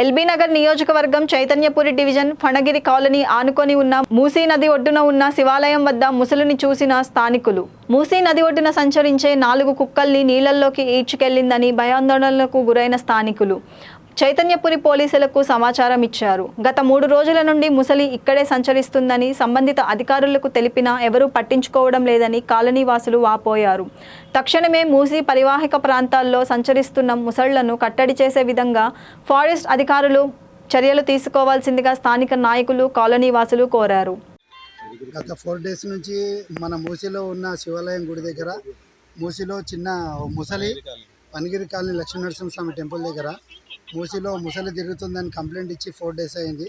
LB Nagar నియోజకవర్గం Chaitanyapuri division ఫణగిరి colony ఆనుకొని ఉన్న మూసీ నది ఒడ్డున ఉన్న శివాలయం వద్ద ముసలిని చూసిన స్థానికులు. మూసీ నది ఒడ్డున సంచరించే నాలుగు కుక్కల్ని నీళ్ళలోకి ఈడ్చుకెళ్ళిందని భయాందోళనలకు గురైన స్థానికులు. చైతన్యపురి పోలీసులకు సమాచారం ఇచ్చారు. గత మూడు రోజుల నుండి ముసలి ఇక్కడే సంచరిస్తుందని సంబంధిత అధికారులకు తెలిపినా ఎవరూ పట్టించుకోవడం లేదని కాలనీ వాసులు వాపోయారు. తక్షణమే మూసి పరివాహక ప్రాంతాల్లో సంచరిస్తున్న ముసళ్ళను కట్టడి చేసే విధంగా ఫారెస్ట్ అధికారులు చర్యలు తీసుకోవాల్సిందిగా స్థానిక నాయకులు కాలనీ వాసులు కోరారు. గత ఫోర్ డేస్ నుంచి మన మూసిలో ఉన్న శివాలయం గుడి దగ్గర మూసిలో చిన్న ముసలి పనిగిరి కాలనీ లక్ష్మీనరసింహస్వామి టెంపుల్ దగ్గర మూసిలో ముసలి తిరుగుతుందని కంప్లైంట్ ఇచ్చి ఫోర్ డేస్ అయింది.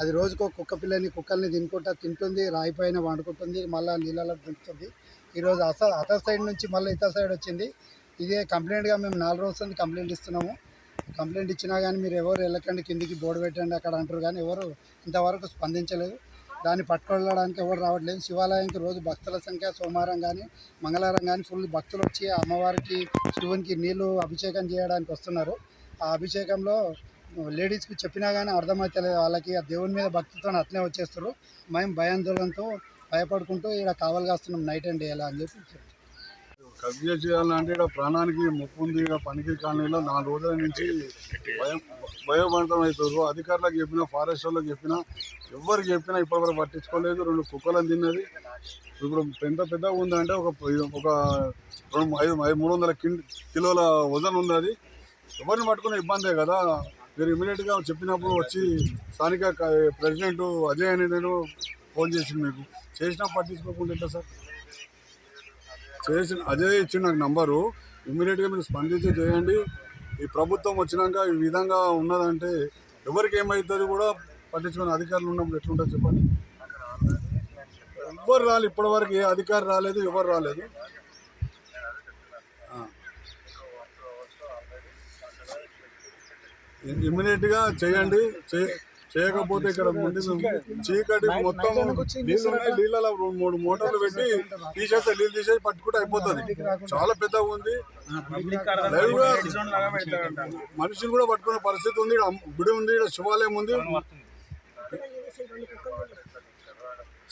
అది రోజుకో కుక్క పిల్లని కుక్కల్ని తినుకుంటా తింటుంది రాయి పైన వండుకుంటుంది మళ్ళీ నీళ్ళలో దింపుతుంది ఈరోజు అస అతర్ సైడ్ నుంచి మళ్ళీ ఇతర సైడ్ వచ్చింది. ఇదే కంప్లైంట్గా మేము నాలుగు రోజుల నుంచి కంప్లైంట్ ఇస్తున్నాము. కంప్లైంట్ ఇచ్చినా కానీ మీరు ఎవరు వెళ్ళకండి కిందికి బోర్డు పెట్టండి అక్కడ అంటారు కానీ ఎవరు ఇంతవరకు స్పందించలేదు. దాన్ని పట్టుకోవడానికి ఎవరు రావట్లేదు. శివాలయానికి రోజు భక్తుల సంఖ్య సోమవారం కానీ మంగళవారం కానీ ఫుల్ భక్తులు వచ్చి ఆ అమ్మవారికి శివునికి నీళ్ళు అభిషేకం చేయడానికి వస్తున్నారు. ఆ అభిషేకంలో లేడీస్కి చెప్పినా కానీ అర్థమవుతలేదు వాళ్ళకి ఆ దేవుని మీద భక్తితో అట్లే వచ్చేస్తారు మేము భయాందోళనతో భయపడుకుంటూ ఇక్కడ కావలి కాస్తున్నాం నైట్ అండ్ డే ఎలా అని చెప్పి చెప్తాం కబ్జా చేయాలంటే ఇక్కడ ప్రాణానికి ముప్పు ఉంది ఇక్కడ పనికి కాలనీలో నాలుగు రోజుల నుంచి భయం భయపడతం అవుతారు అధికారులకు చెప్పినా ఫారెస్ట్ వాళ్ళకి చెప్పినా ఎవరికి చెప్పినా ఇప్పటివరకు పట్టించుకోలేదు. రెండు కుక్కలను తిన్నది. ఇప్పుడు పెద్ద పెద్దగా ఉందంటే ఒక ఒక రెండు ఐదు ఐదు మూడు వందల కిలోల వజన్ ఉంది అది. ఎవరిని పట్టుకునే ఇబ్బందే కదా. మీరు ఇమీడియట్గా చెప్పినప్పుడు వచ్చి స్థానిక ప్రెసిడెంట్ అజయ్ అని నేను ఫోన్ చేసింది మీకు. చేసినా పట్టించుకోకుండా సార్? చేసిన అజయ్ ఇచ్చిన నాకు నంబరు. ఇమ్మీడియట్గా మీరు స్పందించి చేయండి. ఈ ప్రభుత్వం వచ్చినాక ఈ విధంగా ఉన్నదంటే ఎవరికి ఏమవుతుంది కూడా పట్టించుకునే అధికారులు ఉన్నప్పుడు ఎట్లుంటుంది చెప్పండి? ఎవరు రాలేదు ఇప్పటివరకు ఏ అధికారి రాలేదు ఎవరు రాలేదు. ఇమ్మీడియట్గా చేయండి. చే- చేయకపోతే ఇక్కడ ముందు చీకటి మొత్తం నీళ్ళు ఉన్నాయి నీళ్ళలో రెండు మూడు మోటార్లు పెట్టి తీసేస్తే నీళ్ళు తీసేసి పట్టుకుంటే అయిపోతుంది. చాలా పెద్దగా ఉంది. మనిషిని కూడా పట్టుకునే పరిస్థితి ఉంది. గుడి ఉంది ఈడ శివాలయం ఉంది.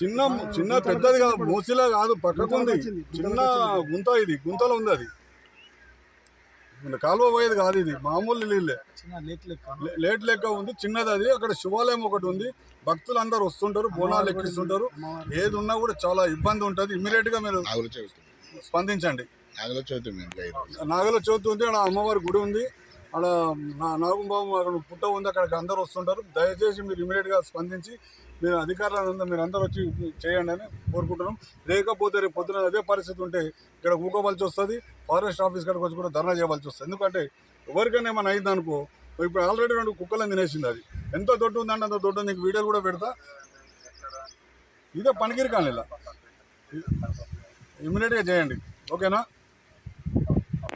చిన్న చిన్న పెద్దది కాదు మూసిలా కాదు పక్కకు ఉంది చిన్న గుంత ఇది గుంతలో ఉంది అది. మన కాలువ పోయేది కాదు ఇది. మామూలు నీళ్ళే. లే- లేట్ లెక్క ఉంది. చిన్నది అది. అక్కడ శివాలయం ఒకటి ఉంది. భక్తులు అందరు వస్తుంటారు బోనాలు ఎక్కిస్తుంటారు. ఏది ఉన్నా కూడా చాలా ఇబ్బంది ఉంటుంది. ఇమీడియట్గా మీరు స్పందించండి. నాగుల చవితి ఉంది. అక్కడ అమ్మవారి గుడి ఉంది. అక్కడ నా- నాగంబాబు అక్కడ పుట్ట ఉంది అక్కడికి అందరు వస్తుంటారు. దయచేసి మీరు ఇమీడియట్గా స్పందించి మీరు అధికారులందరూ మీరు అందరూ వచ్చి చేయండి అని కోరుకుంటున్నాం. లేకపోతే రేపు పొద్దున అదే పరిస్థితి ఉంటే ఇక్కడ ఊకోవలసి వస్తుంది ఫారెస్ట్ ఆఫీస్ కాడికి వచ్చి కూడా ధర్నా చేయవలసి వస్తుంది. ఎందుకంటే ఎవరికైనా ఏమైనా అయింది అనుకో ఇప్పుడు ఆల్రెడీ రెండు కుక్కలను తినేసింది అది. ఎంత దొడ్డు ఉందంటే అంత దొడ్డు నీకు వీడియోలు కూడా పెడతా. ఇదే పనికిరి కానీ ఇలా ఇమీడియట్గా చేయండి. ఓకేనా?